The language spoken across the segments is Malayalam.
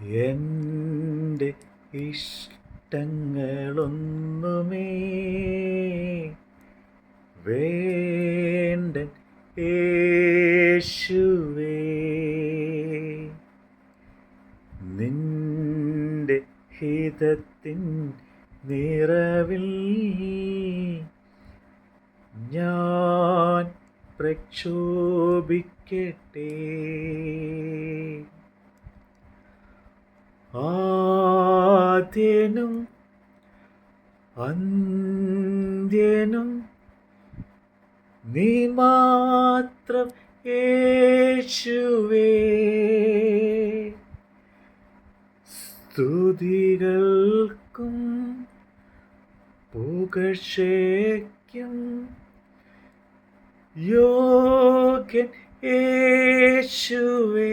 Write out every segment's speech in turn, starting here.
എന്റെ ഇഷ്ടങ്ങളൊന്നുമേ വേണ്ട യേശുവേ. നിന്റെ ഹിതത്തിൻ നിറവിൽ ഞാൻ പ്രക്ഷോഭിക്കട്ടെ. ആദ്യനും അന്ത്യനും നീ മാത്രം യേശുവേ. സ്തുതികൾക്കും പുകഴ്ചയ്ക്കും യോഗ്യൻ യേശുവേ.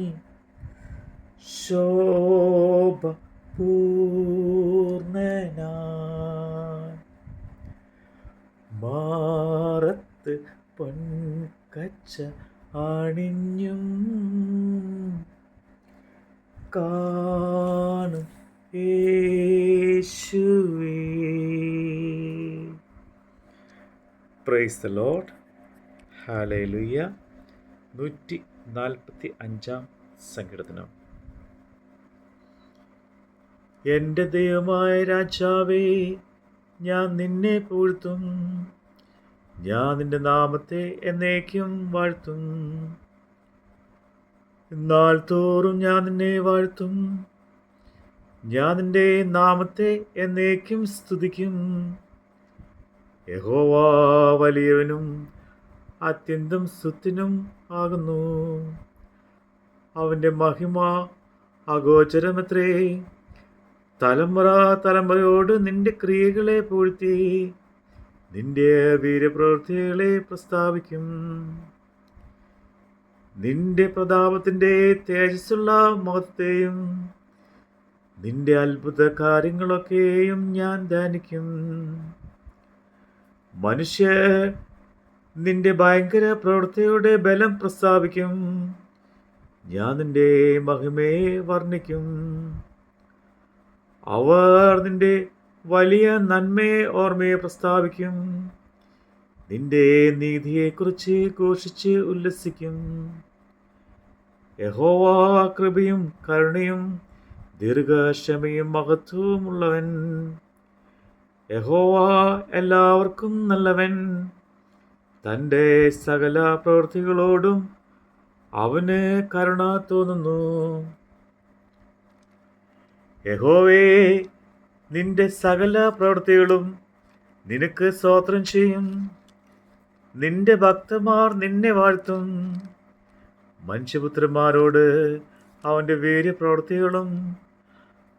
ശോഭ പൂർണനായി മാറത്ത് പൊൻകച്ച അണിഞ്ഞും കാണും യേശുവേ. പ്രൈസ് ദ ലോഡ് ഹാലയിലുയ്യ നൂറ്റി നാൽപ്പത്തി അഞ്ചാം സങ്കീർത്തനം. എന്റെ ദൈവമായ രാജാവേ ഞാൻ നിന്നെ പൂഴ്ത്തും. ഞാൻ നിന്റെ നാമത്തെ എന്നേക്കും വാഴ്ത്തും. എന്നാൽ തോറും ഞാൻ നിന്നെ വാഴ്ത്തും. ഞാൻ നിന്റെ നാമത്തെ എന്നേക്കും സ്തുതിക്കും. യഹോവാ വലിയവനും അത്യന്തം സ്വത്തിനും ആകുന്നു. അവന്റെ മഹിമ അഗോചരമത്രേ. തലമുറ തലമുറയോട് നിന്റെ ക്രിയകളെ പൂഴ്ത്തി നിന്റെ വീരപ്രവൃത്തികളെ പ്രസ്താവിക്കും. നിന്റെ പ്രതാപത്തിന്റെ തേജസ്സുള്ള മുഖത്തെയും നിന്റെ അത്ഭുത കാര്യങ്ങളൊക്കെയും ഞാൻ ധ്യാനിക്കും. മനുഷ്യർ നിന്റെ ഭയങ്കര പ്രവൃത്തിയുടെ ബലം പ്രസ്താവിക്കും. ഞാൻ നിന്റെ മഹിമയെ വർണിക്കും. അവർ നിന്റെ വലിയ നന്മയെ ഓർമ്മയെ പ്രസ്താവിക്കും. നിന്റെ നീതിയെക്കുറിച്ച് ഘോഷിച്ച് ഉല്ലസിക്കും. യഹോവ കൃപയും കരുണയും ദീർഘക്ഷമയും മഹത്വമുള്ളവൻ യഹോവ എല്ലാവർക്കും നല്ലവൻ. തന്റെ സകല പ്രവൃത്തികളോടും അവന് കരുണ തോന്നുന്നു. യഹോവേ നിന്റെ സകല പ്രവൃത്തികളും നിനക്ക് സ്തോത്രം ചെയ്യും. നിന്റെ ഭക്തന്മാർ നിന്നെ വാഴ്ത്തും. മനുഷ്യപുത്രന്മാരോട് അവന്റെ വീര്യപ്രവൃത്തികളും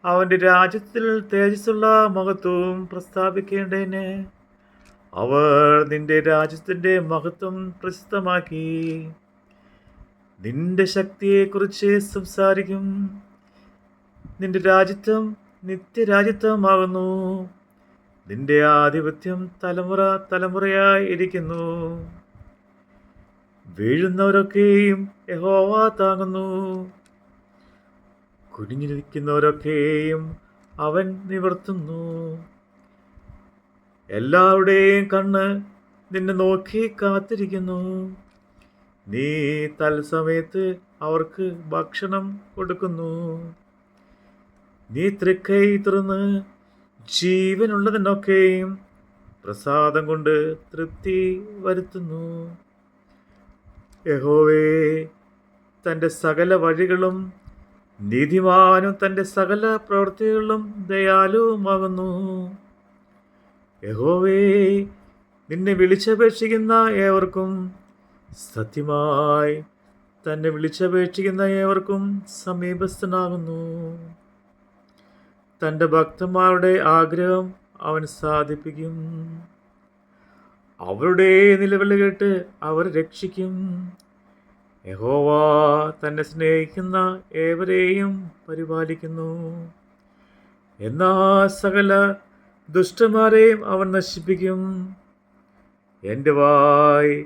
അവന്റെ രാജ്യത്തിൽ തേജസ്സുള്ള മഹത്വവും പ്രസ്താവിക്കേണ്ടതിന് അവർ നിന്റെ രാജ്യത്തിന്റെ മഹത്വം പ്രസിദ്ധമാക്കി നിന്റെ ശക്തിയെക്കുറിച്ച് സംസാരിക്കും. നിന്റെ രാജ്യത്വം നിത്യരാജ്യത്വമാകുന്നു. നിന്റെ ആധിപത്യം തലമുറ തലമുറയായി ഇരിക്കുന്നു. വീഴുന്നവരൊക്കെയും യഹോവ താങ്ങുന്നു. കുനിഞ്ഞിരിക്കുന്നവരൊക്കെയും അവൻ നിവർത്തുന്നു. എല്ലാവരുടെയും കണ്ണ് നിന്നെ നോക്കി കാത്തിരിക്കുന്നു. നീ തൽസമയത്ത് അവർക്ക് ഭക്ഷണം കൊടുക്കുന്നു. നീ തൃക്കൈ തുറന്ന് ജീവനുള്ളതിനൊക്കെയും പ്രസാദം കൊണ്ട് തൃപ്തി വരുത്തുന്നു. യഹോവേ തന്റെ സകല വഴികളും നീതിമാനും തന്റെ സകല പ്രവൃത്തികളും ദയാലുവുമാകുന്നു. യഹോവേ നിന്നെ വിളിച്ചപേക്ഷിക്കുന്ന ഏവർക്കും സത്യമായി തന്നെ വിളിച്ചപേക്ഷിക്കുന്ന ഏവർക്കും സമീപസ്ഥനാകുന്നു. തന്റെ ഭക്തന്മാരുടെ ആഗ്രഹം അവൻ സാധിപ്പിക്കും. അവരുടെ നിലവിളി കേട്ട് അവർ രക്ഷിക്കും. യഹോവ തന്നെ സ്നേഹിക്കുന്ന ഏവരെയും പരിപാലിക്കുന്നു. എന്നാ സകല ദുഷ്ടന്മാരെയും അവൻ നശിപ്പിക്കും. എന്റെ വായ്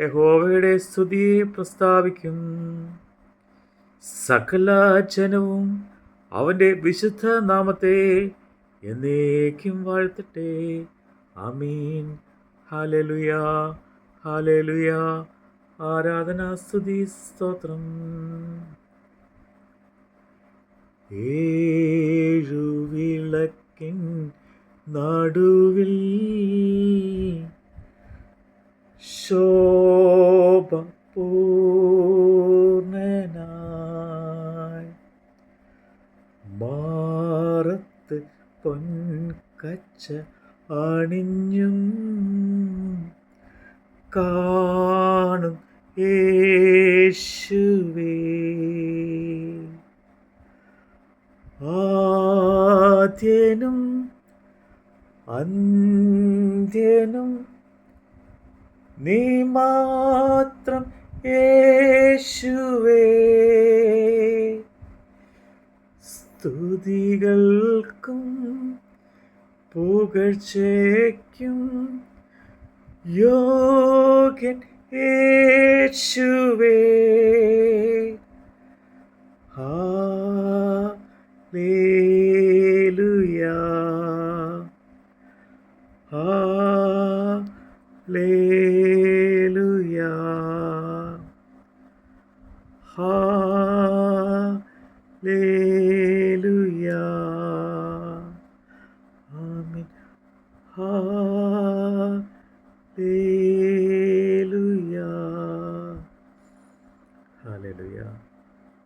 യഹോവയുടെ സ്തുതിയെ പ്രസ്താവിക്കും. സകല ജനവും അവന്റെ വിശുദ്ധ നാമത്തെ എന്നേക്കും വാഴ്ത്തട്ടെ. അമീൻ ഹാലലുയാ ഹാലലുയാ ആരാധനാസ്തുതി സ്തോത്രം. ഏഴു വിളക്കിൻ നടുവിൽ ശോഭ പൊൻകച്ച അണിഞ്ഞും കാണും ആദ്യനും അന്ത്യനും നീ മാത്രം യേശുവേ. സ്തുതികൾക്കും പുകഴ്ചയ്ക്കും യോഗ്യൻ യേശുവേ. ഹാലേലുയാ. ഹാലേലുയാ. ഹാലേലുയാ. ആമീൻ ഹാലേലുയാ